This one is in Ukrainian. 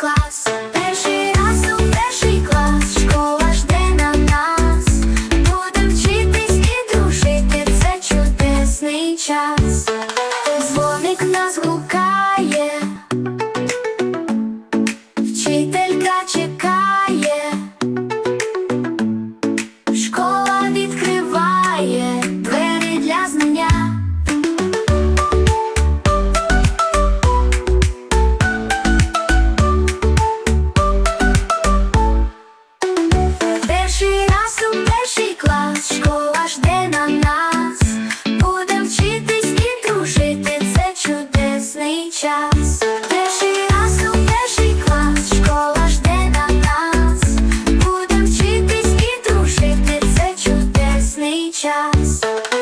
клас, перший раз у перший клас, школа жде на нас, Будем вчитись і дружити, це чудесний час, дзвоник нас гука. us.